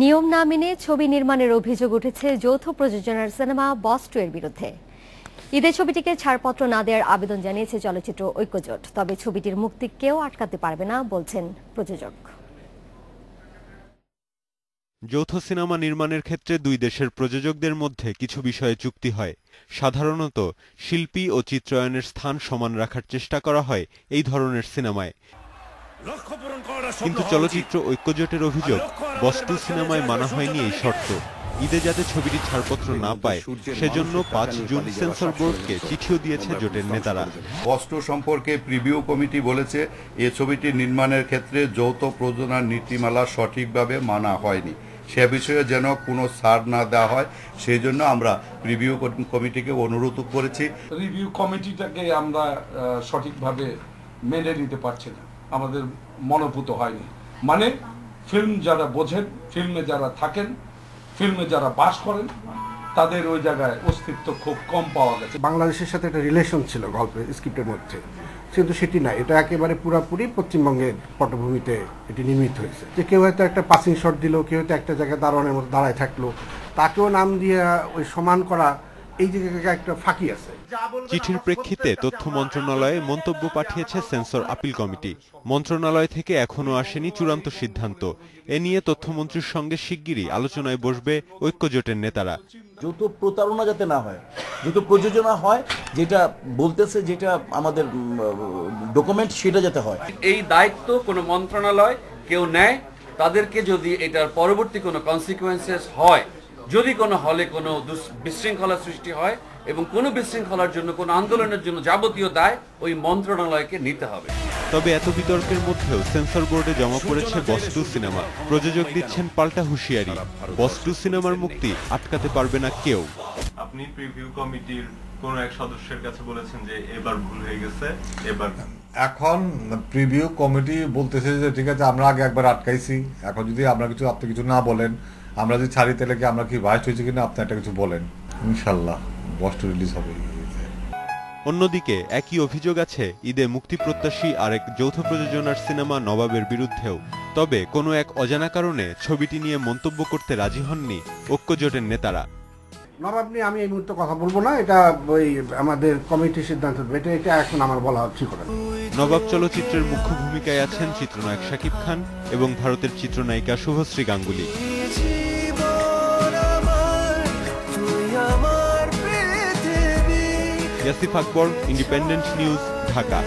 নিয়ম না মেনে ছবি নির্মাণের অভিযোগ উঠেছে যৌথ প্রযোজনার সিনেমা বস টু এর বিরুদ্ধে। ঈদের ছবিটিকে ছাড়পত্র না দেওয়ার আবেদন জানিয়েছে চলচ্চিত্র ঐক্যজোট তবে ছবিটির মুক্তি কেউ আটকাতে পারবে না বলছেন প্রযোজক। যৌথ সিনেমা নির্মাণের ক্ষেত্রে দুই দেশের প্রযোজকদের মধ্যে কিছু বিষয়ে চুক্তি হয়। সাধারণত শিল্পী ও চিত্রায়নের স্থান সমান রাখার চেষ্টা করা হয় এই ধরনের সিনেমায়। কিন্তু চলচ্চিত্র ঐক্যজোটের অভিযোগ বস্তু সিনেমায় মানা হয়নি এই শর্ত। ঈদে যাতে ছবিটি ছাড়পত্র না পায় সেজন্য পাঁচ জুন সেন্সর বোর্ডকে চিঠিও দিয়েছে জোটের নেতারা। বস্ত্র সম্পর্কে প্রিভিউ কমিটি বলেছে এ ছবিটি নির্মাণের ক্ষেত্রে যৌথ প্রযোজনার নীতিমালা সঠিকভাবে মানা হয়নি। সে বিষয়ে যেন কোনো ছাড় না দেওয়া হয় সেই জন্য আমরা প্রিভিউ কমিটিকে অনুরোধ করেছি। রিভিউ কমিটিটাকে আমরা সঠিকভাবে মেনে নিতে পারছি না। আমাদের মনোভূত হয়নি। মানে ফিল্ম যারা বোঝেন, ফিল্মে যারা থাকেন, ফিল্মে যারা বাস করেন, তাদের ওই জায়গায় অস্তিত্ব খুব কম পাওয়া গেছে। বাংলাদেশের সাথে একটা রিলেশন ছিল গল্পের স্ক্রিপ্টের মধ্যে। কিন্তু সেটি না, এটা একেবারে পুরাপুরি পশ্চিমবঙ্গের পটভূমিতে এটি নির্মিত হয়েছে। যে কেউ হয়তো একটা পাসিং শট দিল, কেউ হয়তো একটা জায়গায় দারোয়ানের মতো দাঁড়ায় থাকল, তাকেও নাম দিয়ে ওই সমান করা এই জায়গায় একটা ফাঁকি আছে। চিঠির প্রেক্ষিতে তথ্য মন্ত্রণালয়ে মন্তব্য পাঠিয়েছে সেন্সর আপিল কমিটি। মন্ত্রণালয় থেকে এখনও আসেনি চূড়ান্ত সিদ্ধান্ত। এ নিয়ে তথ্যমন্ত্রীর সঙ্গে শিগগিরই আলোচনায় বসবে ঐক্যজোটের নেতারা। যত প্রতারণা যাতে না হয় যত প্রযোজনা হয় যেটা বলতেছে যেটা আমাদের ডকুমেন্ট সেটা যাতে হয়। এই দায়িত্ব কোনো মন্ত্রণালয় কেউ নেয় তাদেরকে যদি এটার পরবর্তী কোনো কনসিকুয়েন্সেস হয় যদি কোনো হলে কোনো বিশৃঙ্খলা সৃষ্টি হয় এবং কোনো বিশৃঙ্খলার জন্য কোনো আন্দোলনের জন্য যাবতীয় দায় ওই মন্ত্রণালয়কে নিতে হবে। তবে এত বিতর্কের মধ্যেও সেন্সর বোর্ডে জমা পড়েছে বস্তু সিনেমা। প্রযোজক দিচ্ছেন পাল্টা হুঁশিয়ারি। বস্তু সিনেমার মুক্তি আটকাতে পারবে না কেউ। আপনি প্রিভিউ কমিটির কোন এক সদস্যের কাছে বলেছেন যে এবার ভুল হয়ে গেছে এবার এখন প্রিভিউ কমিটি বলতেছে যে ঠিক আছে আমরা আগে একবার আটকাইছি। এখন যদি আমরা কিছু আপনি কিছু না বলেন আমরা যদি ছাড়ি তাহলে কি আমরা কি ভাইস্ট হয়েছে কিনা? আপনি একটা কিছু বলেন। ইনশাল্লাহ বস্ট রিলিজ হবে অন্যদিকে একই অভিযোগ আছে ঈদে মুক্তি প্রত্যাশী আরেক যৌথ প্রযোজনার সিনেমা নবাবের বিরুদ্ধেও। তবে কোনো এক অজানা কারণে ছবিটি নিয়ে মন্তব্য করতে রাজি হননি ঐক্যজোটের নেতারা। নবাব নিয়ে আমি এই মুহূর্তে কথা বলব না এটা ওই আমাদের কমিটির সিদ্ধান্ত। এটা এটা এখন আমার বলা ঠিক হবে না। নবাব চলচ্চিত্রের মুখ্য ভূমিকায় আছেন চিত্রনায়ক শাকিব খান এবং ভারতের চিত্রনায়িকা Subhashree Ganguly. Yasif Akbar Independent News Dhaka